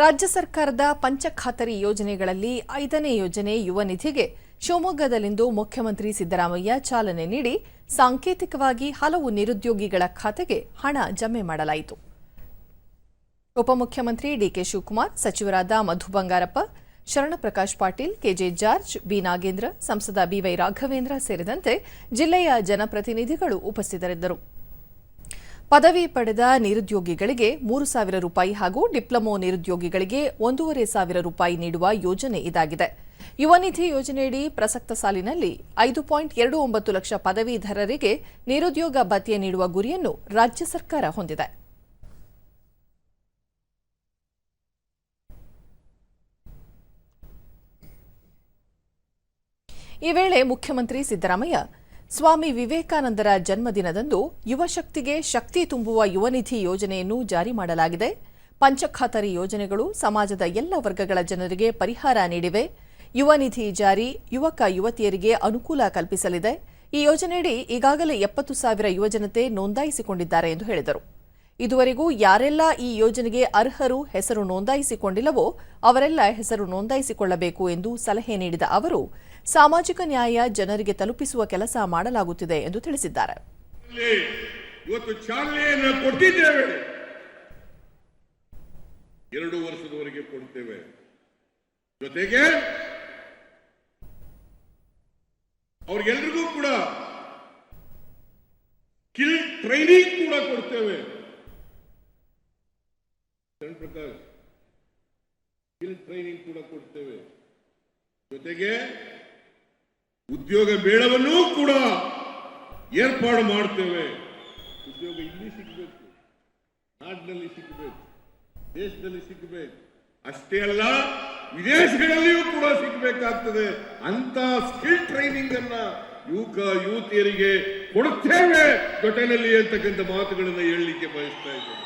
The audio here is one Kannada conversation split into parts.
ರಾಜ್ಯ ಸರ್ಕಾರದ ಪಂಚಖಾತರಿ ಯೋಜನೆಗಳಲ್ಲಿ ಐದನೇ ಯೋಜನೆ ಯುವ ನಿಧಿಗೆ ಶಿವಮೊಗ್ಗದಲ್ಲಿಂದು ಮುಖ್ಯಮಂತ್ರಿ ಸಿದ್ದರಾಮಯ್ಯ ಚಾಲನೆ ನೀಡಿ ಸಾಂಕೇತಿಕವಾಗಿ ಹಲವು ನಿರುದ್ಯೋಗಿಗಳ ಖಾತೆಗೆ ಹಣ ಜಮೆ ಮಾಡಲಾಯಿತು. ಉಪಮುಖ್ಯಮಂತ್ರಿ ಡಿಕೆ ಶಿವಕುಮಾರ್, ಸಚಿವರಾದ Madhu Bangarappa, Sharanprakash Patil, K J George, B. Nagendra, ಸಂಸದ ಬಿವೈ ರಾಘವೇಂದ್ರ ಸೇರಿದಂತೆ ಜಿಲ್ಲೆಯ ಜನಪ್ರತಿನಿಧಿಗಳು ಉಪಸ್ಥಿತರಿದ್ದರು. ಪದವಿ ಪಡೆದ ನಿರುದ್ಯೋಗಿಗಳಿಗೆ ಮೂರು ಸಾವಿರ ರೂಪಾಯಿ ಹಾಗೂ ಡಿಪ್ಲೊಮೊ ನಿರುದ್ಯೋಗಿಗಳಿಗೆ ಒಂದೂವರೆ ಸಾವಿರ ರೂಪಾಯಿ ನೀಡುವ ಯೋಜನೆ ಇದಾಗಿದೆ. ಯುವನಿಧಿ ಯೋಜನೆಯಡಿ ಪ್ರಸಕ್ತ ಸಾಲಿನಲ್ಲಿ ಐದು ಪಾಯಿಂಟ್ ಎರಡು ಒಂಬತ್ತು ಲಕ್ಷ ಪದವೀಧರರಿಗೆ ನಿರುದ್ಯೋಗ ಭತ್ಯೆ ನೀಡುವ ಗುರಿಯನ್ನು ರಾಜ್ಯ ಸರ್ಕಾರ ಹೊಂದಿದೆ. ಈ ವೇಳೆ ಮುಖ್ಯಮಂತ್ರಿ ಸಿದ್ದರಾಮಯ್ಯ ಸ್ವಾಮಿ ವಿವೇಕಾನಂದರ ಜನ್ಮದಿನದಂದು ಯುವಶಕ್ತಿಗೆ ಶಕ್ತಿ ತುಂಬುವ ಯುವನಿಧಿ ಯೋಜನೆಯನ್ನು ಜಾರಿ ಮಾಡಲಾಗಿದೆ. ಪಂಚಖಾತರಿ ಯೋಜನೆಗಳು ಸಮಾಜದ ಎಲ್ಲ ವರ್ಗಗಳ ಜನರಿಗೆ ಪರಿಹಾರ ನೀಡಿವೆ. ಯುವನಿಧಿ ಜಾರಿ ಯುವಕ ಯುವತಿಯರಿಗೆ ಅನುಕೂಲ ಕಲ್ಪಿಸಲಿದೆ. ಈ ಯೋಜನೆಯಡಿ ಈಗಾಗಲೇ ಎಪ್ಪತ್ತು ಸಾವಿರ ಯುವಜನತೆ ನೋಂದಾಯಿಸಿಕೊಂಡಿದ್ದಾರೆ ಎಂದು ಹೇಳಿದರು. ಇದುವರೆಗೂ ಯಾರೆಲ್ಲ ಈ ಯೋಜನೆಗೆ ಅರ್ಹರು ಹೆಸರು ನೋಂದಾಯಿಸಿಕೊಂಡಿಲ್ಲವೋ ಅವರೆಲ್ಲ ಹೆಸರು ನೋಂದಾಯಿಸಿಕೊಳ್ಳಬೇಕು ಎಂದು ಸಲಹೆ ನೀಡಿದ ಅವರು, ಸಾಮಾಜಿಕ ನ್ಯಾಯ ಜನರಿಗೆ ತಲುಪಿಸುವ ಕೆಲಸ ಮಾಡಲಾಗುತ್ತಿದೆ ಎಂದು ತಿಳಿಸಿದ್ದಾರೆ. ಎರಡು ವರ್ಷದವರೆಗೆ ಕೊಡ್ತೇವೆ. ಜೊತೆಗೆ ಅವ್ರಿಗೆಲ್ರಿಗೂ ಕೂಡ ಸ್ಕಿಲ್ ಟ್ರೈನಿಂಗ್ ಕೂಡ ಕೊಡ್ತೇವೆ. ಶರಣ್ ಪ್ರಕಾಶ್ ಟ್ರೈನಿಂಗ್ ಕೂಡ ಕೊಡ್ತೇವೆ. ಜೊತೆಗೆ ಉದ್ಯೋಗ ಮೇಳವನ್ನೂ ಕೂಡ ಏರ್ಪಾಡು ಮಾಡ್ತೇವೆ. ಉದ್ಯೋಗ ಇಲ್ಲಿ ಸಿಗಬೇಕು, ನಾಡಿನಲ್ಲಿ ಸಿಗಬೇಕು, ದೇಶದಲ್ಲಿ ಸಿಗಬೇಕು. ಅಷ್ಟೇ ಅಲ್ಲ, ವಿದೇಶಗಳಲ್ಲಿಯೂ ಕೂಡ ಸಿಗಬೇಕಾಗ್ತದೆ. ಅಂತ ಸ್ಕಿಲ್ ಟ್ರೈನಿಂಗ್ ಅನ್ನ ಯುವಕ, ಯುವತಿಯರಿಗೆ ಕೊಡುತ್ತೇವೆ ಘಟನೆಯಲ್ಲಿ ಹೇಳ್ತಕ್ಕಂಥ ಮಾತುಗಳನ್ನ ಹೇಳಲಿಕ್ಕೆ ಬಯಸ್ತಾ ಇದ್ದೇನೆ.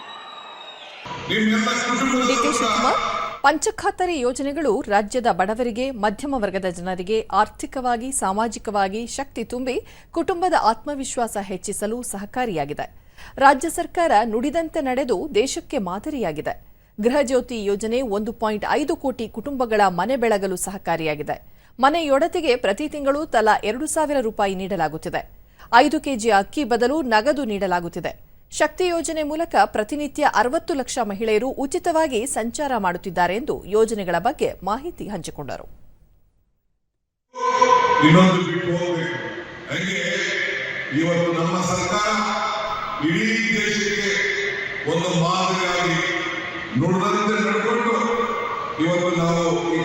ಪಂಚಖಾತರಿ ಯೋಜನೆಗಳು ರಾಜ್ಯದ ಬಡವರಿಗೆ, ಮಧ್ಯಮ ವರ್ಗದ ಜನರಿಗೆ ಆರ್ಥಿಕವಾಗಿ, ಸಾಮಾಜಿಕವಾಗಿ ಶಕ್ತಿ ತುಂಬಿ ಕುಟುಂಬದ ಆತ್ಮವಿಶ್ವಾಸ ಹೆಚ್ಚಿಸಲು ಸಹಕಾರಿಯಾಗಿದೆ. ರಾಜ್ಯ ಸರ್ಕಾರ ನುಡಿದಂತೆ ನಡೆದು ದೇಶಕ್ಕೆ ಮಾದರಿಯಾಗಿದೆ. ಗೃಹಜ್ಯೋತಿ ಯೋಜನೆ ಒಂದು ಪಾಯಿಂಟ್ ಐದು ಕೋಟಿ ಕುಟುಂಬಗಳ ಮನೆ ಬೆಳಗಲು ಸಹಕಾರಿಯಾಗಿದೆ. ಮನೆಯೊಡತಿಗೆ ಪ್ರತಿ ತಿಂಗಳು ತಲಾ ಎರಡು ಸಾವಿರ ರೂಪಾಯಿ ನೀಡಲಾಗುತ್ತಿದೆ. ಐದು ಕೆಜಿ ಅಕ್ಕಿ ಬದಲು ನಗದು ನೀಡಲಾಗುತ್ತಿದೆ. ಶಕ್ತಿ ಯೋಜನೆ ಮೂಲಕ ಪ್ರತಿನಿತ್ಯ ಅರವತ್ತು ಲಕ್ಷ ಮಹಿಳೆಯರು ಉಚಿತವಾಗಿ ಸಂಚಾರ ಮಾಡುತ್ತಿದ್ದಾರೆ ಎಂದು ಯೋಜನೆಗಳ ಬಗ್ಗೆ ಮಾಹಿತಿ ಹಂಚಿಕೊಂಡರು. ಇವತ್ತು ನಮ್ಮ ಸರ್ಕಾರ ಇಡೀ ದೇಶಕ್ಕೆ ಒಂದು ಮಾದರಿಯಾಗಿ ನುಡಿದಂತೆ ನಡ್ಕೊಂಡು ಇವತ್ತು ನಾವು ಈ